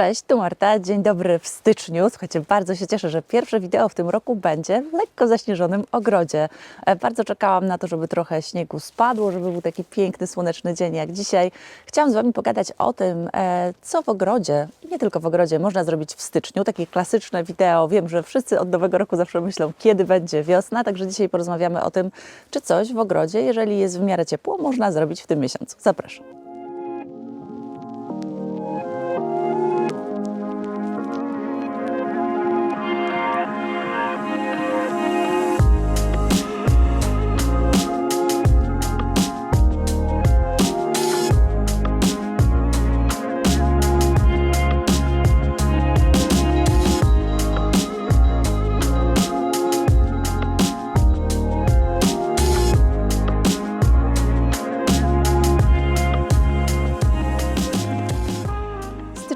Cześć, tu Marta. Dzień dobry w styczniu. Słuchajcie, bardzo się cieszę, że pierwsze wideo w tym roku będzie w lekko zaśnieżonym ogrodzie. E, Bardzo czekałam na to, żeby trochę śniegu spadło, żeby był taki piękny, słoneczny dzień jak dzisiaj. Chciałam z Wami pogadać o tym, e, co w ogrodzie, nie tylko w ogrodzie, można zrobić w styczniu. Takie klasyczne wideo. Wiem, że wszyscy od nowego roku zawsze myślą, kiedy będzie wiosna, także dzisiaj porozmawiamy o tym, czy coś w ogrodzie, jeżeli jest w miarę ciepło, można zrobić w tym miesiącu. Zapraszam.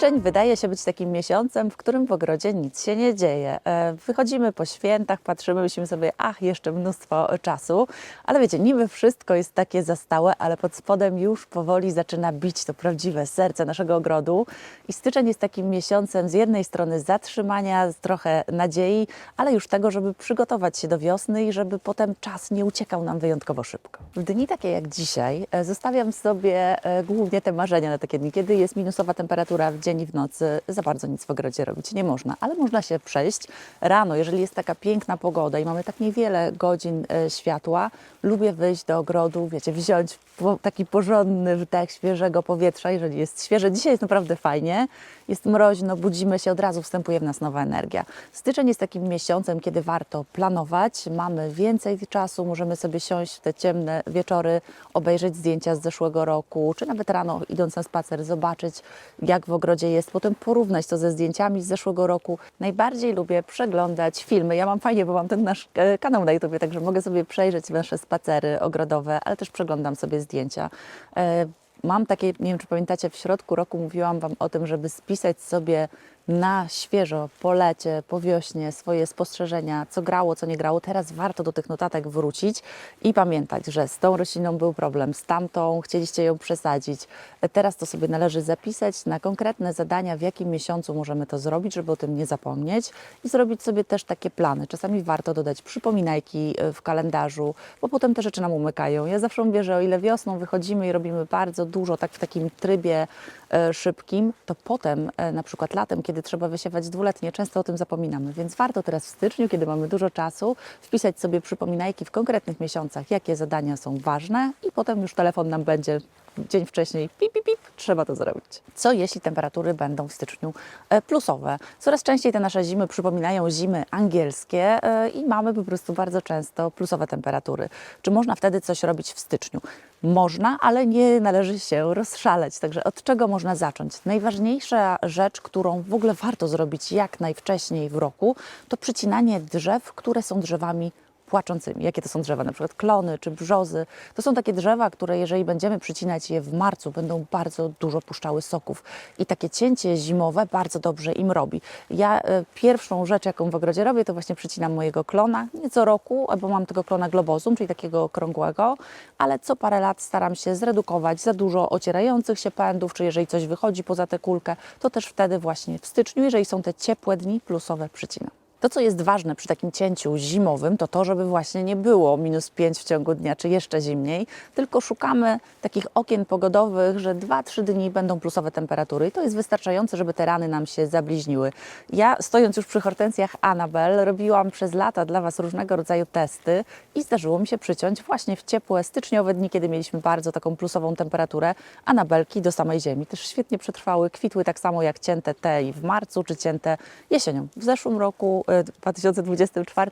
Styczeń wydaje się być takim miesiącem, w którym w ogrodzie nic się nie dzieje. E, Wychodzimy po świętach, patrzymy, myślimy sobie, ach, jeszcze mnóstwo czasu, ale wiecie, niby wszystko jest takie zastałe, ale pod spodem już powoli zaczyna bić to prawdziwe serce naszego ogrodu. I styczeń jest takim miesiącem z jednej strony zatrzymania, trochę nadziei, ale już tego, żeby przygotować się do wiosny i żeby potem czas nie uciekał nam wyjątkowo szybko. W dni takie jak dzisiaj e, zostawiam sobie e, głównie te marzenia na takie dni, kiedy jest minusowa temperatura w dzień i w nocy, za bardzo nic w ogrodzie robić nie można, ale można się przejść. Rano, jeżeli jest taka piękna pogoda i mamy tak niewiele godzin e, światła, lubię wyjść do ogrodu, wiecie, wziąć taki porządny wdech świeżego powietrza, jeżeli jest świeże. Dzisiaj jest naprawdę fajnie, jest mroźno, budzimy się, od razu wstępuje w nas nowa energia. Styczeń jest takim miesiącem, kiedy warto planować, mamy więcej czasu, możemy sobie siąść w te ciemne wieczory, obejrzeć zdjęcia z zeszłego roku, czy nawet rano idąc na spacer, zobaczyć jak w ogrodzie jest, potem porównać to ze zdjęciami z zeszłego roku. Najbardziej lubię przeglądać filmy. Ja mam fajnie, bo mam ten nasz e, kanał na YouTube, także mogę sobie przejrzeć nasze spacery ogrodowe, ale też przeglądam sobie zdjęcia. E, Mam takie, nie wiem czy pamiętacie, w środku roku mówiłam Wam o tym, żeby spisać sobie na świeżo, po lecie, po wiośnie swoje spostrzeżenia, co grało, co nie grało. Teraz warto do tych notatek wrócić i pamiętać, że z tą rośliną był problem, z tamtą chcieliście ją przesadzić. Teraz to sobie należy zapisać na konkretne zadania, w jakim miesiącu możemy to zrobić, żeby o tym nie zapomnieć i zrobić sobie też takie plany. Czasami warto dodać przypominajki e, w kalendarzu, bo potem te rzeczy nam umykają. Ja zawsze mówię, że o ile wiosną wychodzimy i robimy bardzo dużo, tak w takim trybie e, szybkim, to potem e, na przykład latem, kiedy trzeba wysiewać dwuletnie, często o tym zapominamy. Więc warto teraz w styczniu, kiedy mamy dużo czasu, wpisać sobie przypominajki w konkretnych miesiącach, jakie zadania są ważne i potem już telefon nam będzie dzień wcześniej pip, pip, pip, trzeba to zrobić. Co jeśli temperatury będą w styczniu e, plusowe? Coraz częściej te nasze zimy przypominają zimy angielskie e, i mamy po prostu bardzo często plusowe temperatury. Czy można wtedy coś robić w styczniu? Można, ale nie należy się rozszaleć. Także od czego można zacząć? Najważniejsza rzecz, którą w ogóle warto zrobić jak najwcześniej w roku, to przycinanie drzew, które są drzewami płaczącymi. Jakie to są drzewa? Na przykład klony czy brzozy. To są takie drzewa, które jeżeli będziemy przycinać je w marcu, będą bardzo dużo puszczały soków. I takie cięcie zimowe bardzo dobrze im robi. Ja e, pierwszą rzecz, jaką w ogrodzie robię, to właśnie przycinam mojego klona. Nie co roku, bo mam tego klona globozum, czyli takiego okrągłego, ale co parę lat staram się zredukować za dużo ocierających się pędów, czy jeżeli coś wychodzi poza tę kulkę, to też wtedy właśnie w styczniu, jeżeli są te ciepłe dni, plusowe przycinam. To, co jest ważne przy takim cięciu zimowym, to to, żeby właśnie nie było minus 5 w ciągu dnia, czy jeszcze zimniej, tylko szukamy takich okien pogodowych, że 2-3 dni będą plusowe temperatury i to jest wystarczające, żeby te rany nam się zabliźniły. Ja, stojąc już przy hortensjach Anabel, robiłam przez lata dla Was różnego rodzaju testy i zdarzyło mi się przyciąć właśnie w ciepłe styczniowe dni, kiedy mieliśmy bardzo taką plusową temperaturę, Anabelki do samej ziemi. Też świetnie przetrwały, kwitły tak samo jak cięte te i w marcu, czy cięte jesienią. W zeszłym roku 2024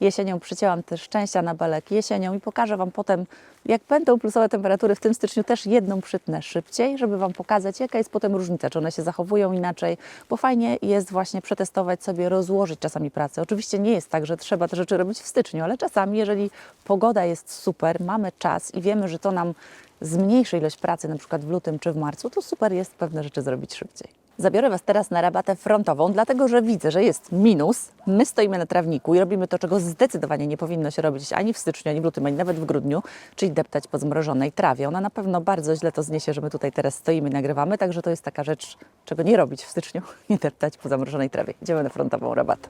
jesienią przycięłam też część anabelek jesienią i pokażę Wam potem, jak będą plusowe temperatury w tym styczniu, też jedną przytnę szybciej, żeby Wam pokazać, jaka jest potem różnica, czy one się zachowują inaczej, bo fajnie jest właśnie przetestować sobie, rozłożyć czasami pracę. Oczywiście nie jest tak, że trzeba te rzeczy robić w styczniu, ale czasami, jeżeli pogoda jest super, mamy czas i wiemy, że to nam zmniejszy ilość pracy, na przykład w lutym czy w marcu, to super jest pewne rzeczy zrobić szybciej. Zabiorę Was teraz na rabatę frontową, dlatego że widzę, że jest minus. My stoimy na trawniku i robimy to, czego zdecydowanie nie powinno się robić ani w styczniu, ani w lutym, ani nawet w grudniu, czyli deptać po zmrożonej trawie. Ona na pewno bardzo źle to zniesie, że my tutaj teraz stoimy i nagrywamy, także to jest taka rzecz, czego nie robić w styczniu, nie deptać po zamrożonej trawie. Idziemy na frontową rabatę.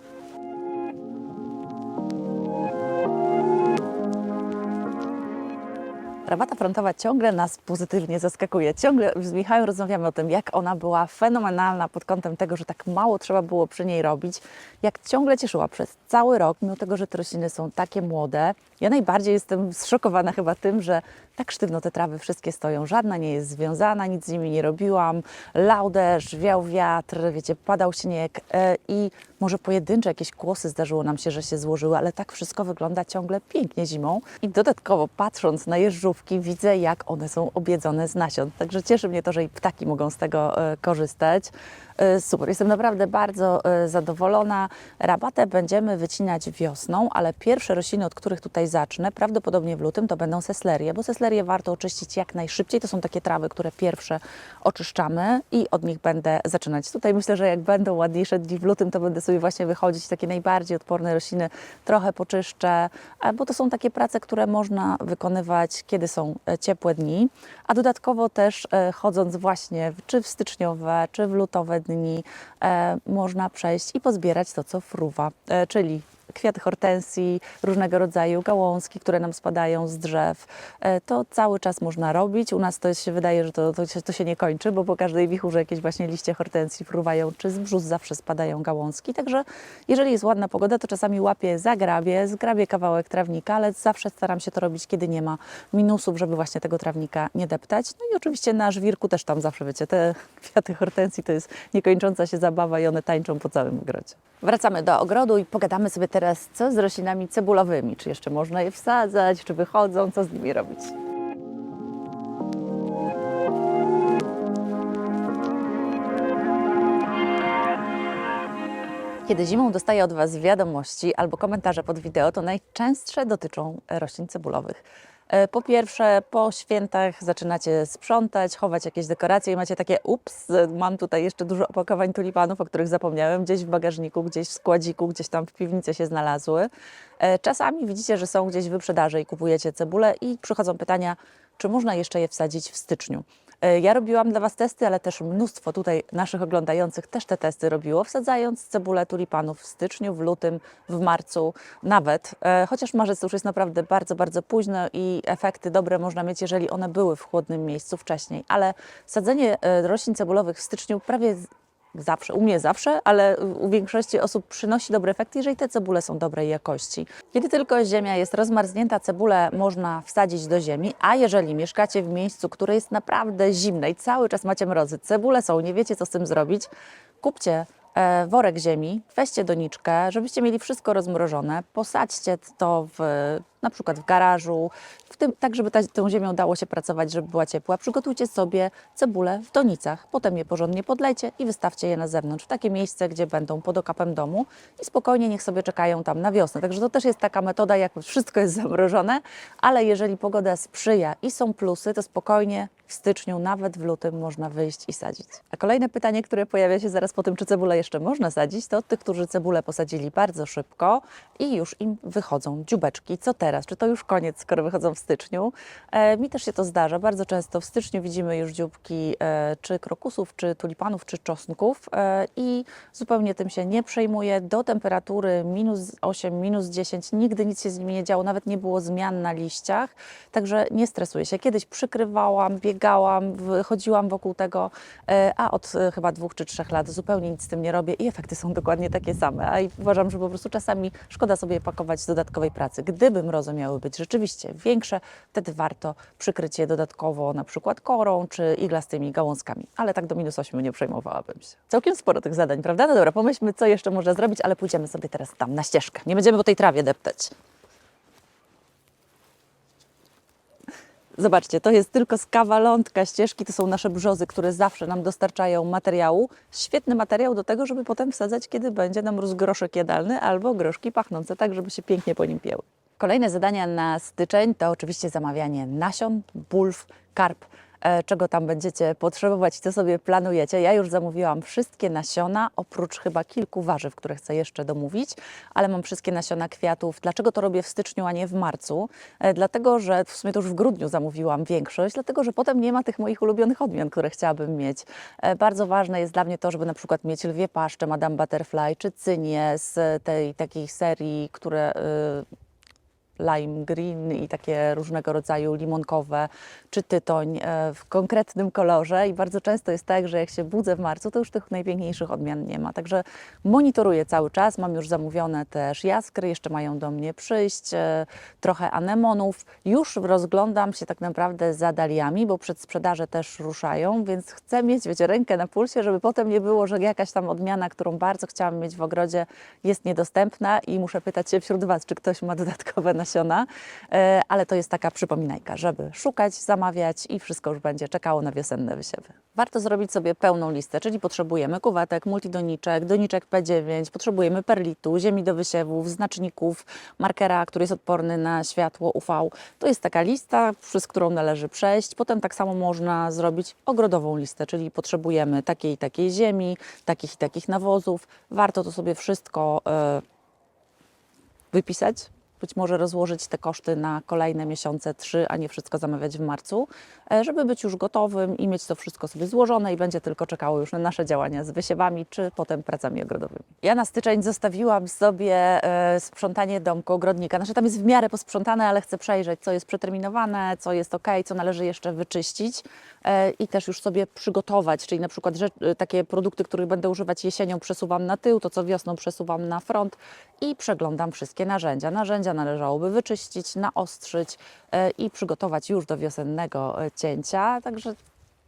Rabata frontowa ciągle nas pozytywnie zaskakuje. Ciągle z Michałem rozmawiamy o tym, jak ona była fenomenalna pod kątem tego, że tak mało trzeba było przy niej robić. Jak ciągle cieszyła przez cały rok, mimo tego, że te rośliny są takie młode. Ja najbardziej jestem zszokowana chyba tym, że tak sztywno te trawy wszystkie stoją. Żadna nie jest związana, nic z nimi nie robiłam. Lał deszcz, wiał wiatr, wiecie, padał śnieg e, i może pojedyncze jakieś kłosy zdarzyło nam się, że się złożyły, ale tak wszystko wygląda ciągle pięknie zimą. I dodatkowo patrząc na jeżdżówki widzę, jak one są obiedzone z nasion. Także cieszy mnie to, że i ptaki mogą z tego e, korzystać. E, Super, jestem naprawdę bardzo e, zadowolona. Rabatę będziemy wycinać wiosną, ale pierwsze rośliny, od których tutaj zacznę, prawdopodobnie w lutym, to będą seslerie, bo seslerie warto oczyścić jak najszybciej. To są takie trawy, które pierwsze oczyszczamy i od nich będę zaczynać. Tutaj myślę, że jak będą ładniejsze dni w lutym, to będę sobie właśnie wychodzić takie najbardziej odporne rośliny, trochę poczyszczę, e, bo to są takie prace, które można wykonywać, kiedy są ciepłe dni, a dodatkowo też chodząc właśnie czy w styczniowe, czy w lutowe dni, e, można przejść i pozbierać to, co fruwa, e, czyli kwiaty hortensji, różnego rodzaju gałązki, które nam spadają z drzew. E, To cały czas można robić. U nas to się wydaje, że to, to, się, to się nie kończy, bo po każdej wichurze jakieś właśnie liście hortensji fruwają, czy z brzus zawsze spadają gałązki. Także jeżeli jest ładna pogoda, to czasami łapię, zagrabię, zgrabię kawałek trawnika, ale zawsze staram się to robić, kiedy nie ma minusów, żeby właśnie tego trawnika nie deptać. No i oczywiście na żwirku też tam zawsze, wiecie, te kwiaty hortensji to jest niekończąca się zabawa i one tańczą po całym ogrodzie. Wracamy do ogrodu i pogadamy sobie teraz, co z roślinami cebulowymi. Czy jeszcze można je wsadzać, czy wychodzą, co z nimi robić. Kiedy zimą dostaję od Was wiadomości albo komentarze pod wideo, to najczęstsze dotyczą roślin cebulowych. E, Po pierwsze, po świętach zaczynacie sprzątać, chować jakieś dekoracje i macie takie ups, e, mam tutaj jeszcze dużo opakowań tulipanów, o których zapomniałem, gdzieś w bagażniku, gdzieś w składziku, gdzieś tam w piwnicy się znalazły. E, Czasami widzicie, że są gdzieś w i kupujecie cebulę i przychodzą pytania, czy można jeszcze je wsadzić w styczniu. E, Ja robiłam dla Was testy, ale też mnóstwo tutaj naszych oglądających też te testy robiło, wsadzając cebulę tulipanów w styczniu, w lutym, w marcu nawet. E, Chociaż marzec już jest naprawdę bardzo, bardzo późno i efekty dobre można mieć, jeżeli one były w chłodnym miejscu wcześniej. Ale sadzenie e, roślin cebulowych w styczniu prawie zawsze, u mnie zawsze, ale u większości osób przynosi dobre efekty, jeżeli te cebule są dobrej jakości. Kiedy tylko ziemia jest rozmarznięta, cebulę można wsadzić do ziemi, a jeżeli mieszkacie w miejscu, które jest naprawdę zimne i cały czas macie mrozy, cebule są, nie wiecie co z tym zrobić, kupcie e, worek ziemi, weźcie doniczkę, żebyście mieli wszystko rozmrożone, posadźcie to w, na przykład w garażu, w tym, tak żeby ta, tą ziemią dało się pracować, żeby była ciepła. Przygotujcie sobie cebulę w donicach, potem je porządnie podlejcie i wystawcie je na zewnątrz, w takie miejsce, gdzie będą pod okapem domu i spokojnie niech sobie czekają tam na wiosnę. Także to też jest taka metoda, jak wszystko jest zamrożone, ale jeżeli pogoda sprzyja i są plusy, to spokojnie w styczniu, nawet w lutym można wyjść i sadzić. A kolejne pytanie, które pojawia się zaraz po tym, czy cebulę jeszcze można sadzić, to od tych, którzy cebulę posadzili bardzo szybko i już im wychodzą dziubeczki. Co teraz? Czy to już koniec, skoro wychodzą w styczniu? E, mi też się to zdarza. Bardzo często w styczniu widzimy już dzióbki e, czy krokusów, czy tulipanów, czy czosnków e, i zupełnie tym się nie przejmuję. Do temperatury minus 8, minus 10 nigdy nic się z nimi nie działo, nawet nie było zmian na liściach, także nie stresuję się. Kiedyś przykrywałam, biegałam, chodziłam wokół tego, a od chyba dwóch czy trzech lat zupełnie nic z tym nie robię i efekty są dokładnie takie same. A i uważam, że po prostu czasami szkoda sobie pakować dodatkowej pracy. Gdyby mrozy miały być rzeczywiście większe, wtedy warto przykryć je dodatkowo na przykład korą czy iglastymi gałązkami. Ale tak do minus 8 nie przejmowałabym się. Całkiem sporo tych zadań, prawda? No dobra, pomyślmy, co jeszcze można zrobić, ale pójdziemy sobie teraz tam na ścieżkę. Nie będziemy po tej trawie deptać. Zobaczcie, to jest tylko skawalątka ścieżki, to są nasze brzozy, które zawsze nam dostarczają materiału. Świetny materiał do tego, żeby potem wsadzać, kiedy będzie nam rósł groszek jadalny albo groszki pachnące, tak żeby się pięknie po nim pieły. Kolejne zadania na styczeń to oczywiście zamawianie nasion, bulw, karp e, czego tam będziecie potrzebować co sobie planujecie. Ja już zamówiłam wszystkie nasiona, oprócz chyba kilku warzyw, które chcę jeszcze domówić, ale mam wszystkie nasiona kwiatów. Dlaczego to robię w styczniu, a nie w marcu? E, Dlatego, że w sumie to już w grudniu zamówiłam większość, dlatego, że potem nie ma tych moich ulubionych odmian, które chciałabym mieć. E, Bardzo ważne jest dla mnie to, żeby na przykład mieć lwie paszcze Madame Butterfly, czy cynie z tej takiej serii, które y, lime green i takie różnego rodzaju limonkowe, czy tytoń e, w konkretnym kolorze i bardzo często jest tak, że jak się budzę w marcu, to już tych najpiękniejszych odmian nie ma. Także monitoruję cały czas, mam już zamówione też jaskry, jeszcze mają do mnie przyjść, e, trochę anemonów. Już rozglądam się tak naprawdę za daliami, bo przedsprzedaże też ruszają, więc chcę mieć, wiecie, rękę na pulsie, żeby potem nie było, że jakaś tam odmiana, którą bardzo chciałam mieć w ogrodzie, jest niedostępna i muszę pytać się wśród Was, czy ktoś ma dodatkowe nasiona, E, ale to jest taka przypominajka, żeby szukać, zamawiać i wszystko już będzie czekało na wiosenne wysiewy. Warto zrobić sobie pełną listę, czyli potrzebujemy kuwatek, multidoniczek, doniczek P9, potrzebujemy perlitu, ziemi do wysiewów, znaczników, markera, który jest odporny na światło UV. To jest taka lista, przez którą należy przejść. Potem tak samo można zrobić ogrodową listę, czyli potrzebujemy takiej i takiej ziemi, takich i takich nawozów. Warto to sobie wszystko e, wypisać. Być może rozłożyć te koszty na kolejne miesiące, trzy, a nie wszystko zamawiać w marcu, e, żeby być już gotowym i mieć to wszystko sobie złożone i będzie tylko czekało już na nasze działania z wysiewami, czy potem pracami ogrodowymi. Ja na styczeń zostawiłam sobie e, sprzątanie domku ogrodnika. Znaczy tam jest w miarę posprzątane, ale chcę przejrzeć, co jest przeterminowane, co jest ok, co należy jeszcze wyczyścić e, i też już sobie przygotować, czyli na przykład rzecz, takie produkty, których będę używać jesienią przesuwam na tył, to co wiosną przesuwam na front i przeglądam wszystkie narzędzia. Narzędzia należałoby wyczyścić, naostrzyć e, i przygotować już do wiosennego e, cięcia, także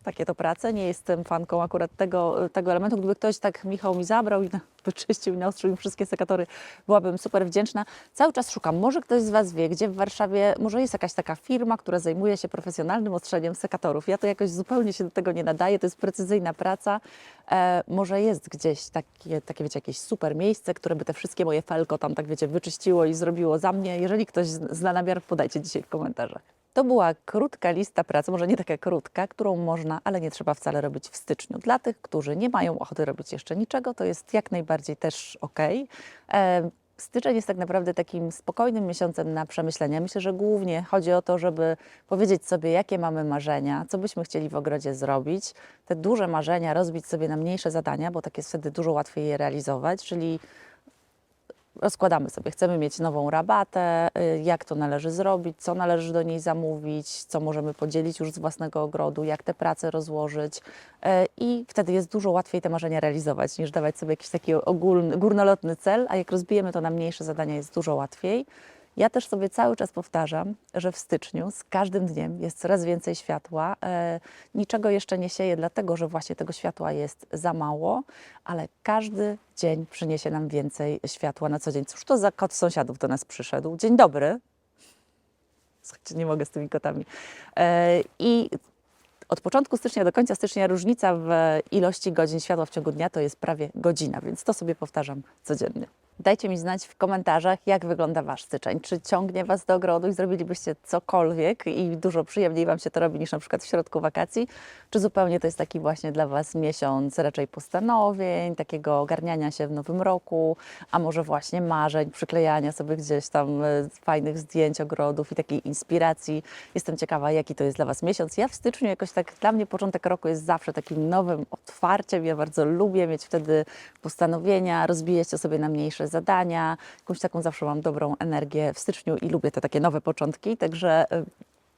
takie to prace. Nie jestem fanką akurat tego, tego elementu. Gdyby ktoś tak Michał mi zabrał i wyczyścił i naostrzył mi wszystkie sekatory, byłabym super wdzięczna. Cały czas szukam. Może ktoś z Was wie, gdzie w Warszawie, może jest jakaś taka firma, która zajmuje się profesjonalnym ostrzeniem sekatorów. Ja to jakoś zupełnie się do tego nie nadaję. To jest precyzyjna praca. E, może jest gdzieś takie, takie, wiecie, jakieś super miejsce, które by te wszystkie moje felko tam, tak wiecie, wyczyściło i zrobiło za mnie. Jeżeli ktoś zna namiar, podajcie dzisiaj w komentarzach. To była krótka lista pracy, może nie taka krótka, którą można, ale nie trzeba wcale robić w styczniu. Dla tych, którzy nie mają ochoty robić jeszcze niczego, to jest jak najbardziej też ok. E, Styczeń jest tak naprawdę takim spokojnym miesiącem na przemyślenia. Myślę, że głównie chodzi o to, żeby powiedzieć sobie, jakie mamy marzenia, co byśmy chcieli w ogrodzie zrobić. Te duże marzenia rozbić sobie na mniejsze zadania, bo tak jest wtedy dużo łatwiej je realizować, czyli rozkładamy sobie, chcemy mieć nową rabatę, y, jak to należy zrobić, co należy do niej zamówić, co możemy podzielić już z własnego ogrodu, jak te prace rozłożyć y, i wtedy jest dużo łatwiej te marzenia realizować, niż dawać sobie jakiś taki ogólny, górnolotny cel, a jak rozbijemy to na mniejsze zadania jest dużo łatwiej. Ja też sobie cały czas powtarzam, że w styczniu z każdym dniem jest coraz więcej światła. E, niczego jeszcze nie sieję, dlatego że właśnie tego światła jest za mało, ale każdy dzień przyniesie nam więcej światła na co dzień. Cóż to za kot sąsiadów do nas przyszedł? Dzień dobry. Słuchajcie, nie mogę z tymi kotami. E, I od początku stycznia do końca stycznia różnica w ilości godzin światła w ciągu dnia to jest prawie godzina, więc to sobie powtarzam codziennie. Dajcie mi znać w komentarzach, jak wygląda Wasz styczeń. Czy ciągnie Was do ogrodu i zrobilibyście cokolwiek i dużo przyjemniej Wam się to robi niż na przykład w środku wakacji? Czy zupełnie to jest taki właśnie dla Was miesiąc raczej postanowień, takiego ogarniania się w nowym roku, a może właśnie marzeń, przyklejania sobie gdzieś tam e, fajnych zdjęć ogrodów i takiej inspiracji. Jestem ciekawa, jaki to jest dla Was miesiąc. Ja w styczniu jakoś tak, dla mnie początek roku jest zawsze takim nowym otwarciem. Ja bardzo lubię mieć wtedy postanowienia, rozbijać to sobie na mniejsze zadania. Jakąś taką zawsze mam dobrą energię w styczniu i lubię te takie nowe początki, także y,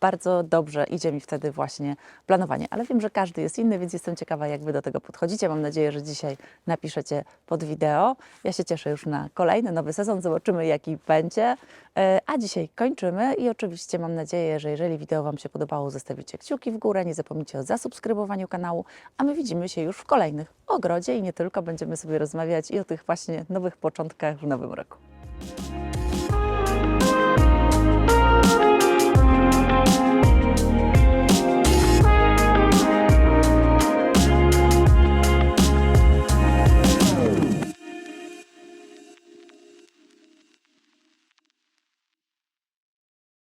bardzo dobrze idzie mi wtedy właśnie planowanie. Ale wiem, że każdy jest inny, więc jestem ciekawa, jak Wy do tego podchodzicie. Mam nadzieję, że dzisiaj napiszecie pod wideo. Ja się cieszę już na kolejny nowy sezon. Zobaczymy, jaki będzie. E, A dzisiaj kończymy i oczywiście mam nadzieję, że jeżeli wideo Wam się podobało, zostawicie kciuki w górę. Nie zapomnijcie o zasubskrybowaniu kanału, a my widzimy się już w kolejnych ogrodzie i nie tylko. Będziemy sobie rozmawiać i o tych właśnie nowych początkach w nowym roku.